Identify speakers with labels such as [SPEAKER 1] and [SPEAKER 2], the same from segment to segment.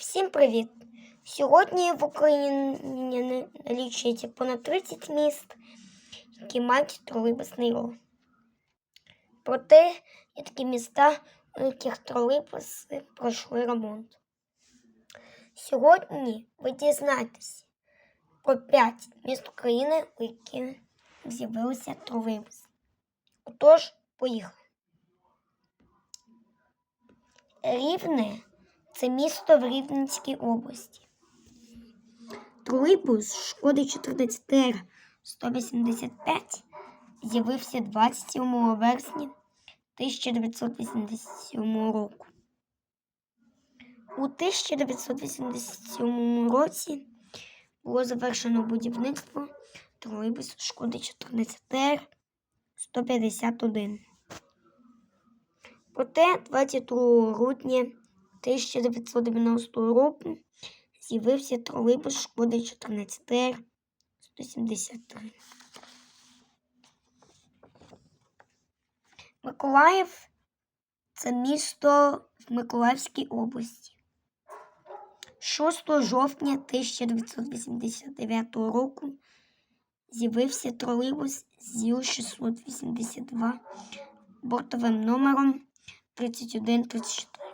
[SPEAKER 1] Всім привіт! Сьогодні в Україні налічується понад 30 міст, які мають тролейбусний рух. Проте є такі міста, у яких тролейбуси пройшли ремонт. Сьогодні ви дізнаєтесь про 5 міст України, у яких з'явилися тролейбуси. Отож, поїхали. Рівне це місто в Рівненській області. Тролейбус шкоди 14 р 185 з'явився 27 вересня 1987 року. У 1987 році було завершено будівництво тролейбусу шкоди 14 р 151. Проте 22 грудня 1990 року з'явився тролейбус шкоди 14 р 173. Миколаїв це місто в Миколаївській області. 6 жовтня 1989 року з'явився тролейбус ЗІЛ-682 бортовим номером 3134.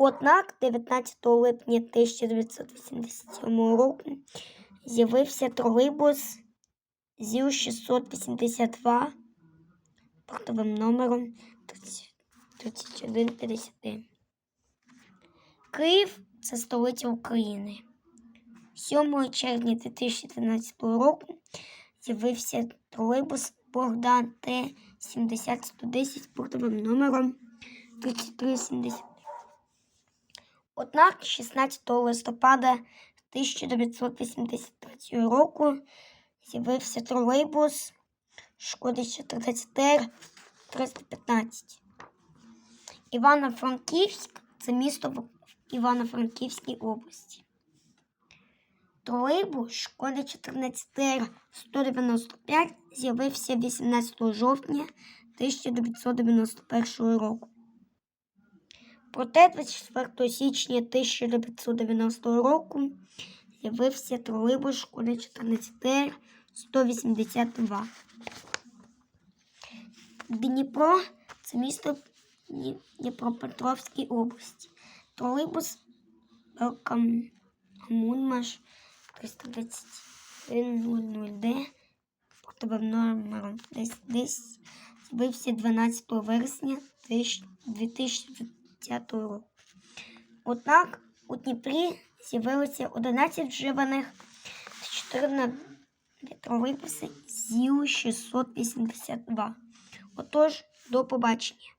[SPEAKER 1] Однак 19 липня 1987 року з'явився тролейбус ЗІЛ-682 бортовим номером 3151. Київ це столиця України. 7 червня 2013 року з'явився тролейбус Богдан Т 70110 бортовим номером 3370. Однак 16 листопада 1983 року з'явився тролейбус Шкоди 14 р 315. Івано-Франківськ це місто в Івано-Франківській області. Тролейбус шкоди 14 195 з'явився 18 жовтня 1991 року. Проте 24 січня 1990 року з'явився тролейбус шкоди 14 182. Дніпро це місто Дніпропетровській області. Тролейбус Мунмаш 32100D портовим номером десь десь з'явився 12 вересня 2020 року. Однак у Дніпрі з'явилося 11 вживаних 4 тролейбуси ЗІУ-682. Отож, до побачення.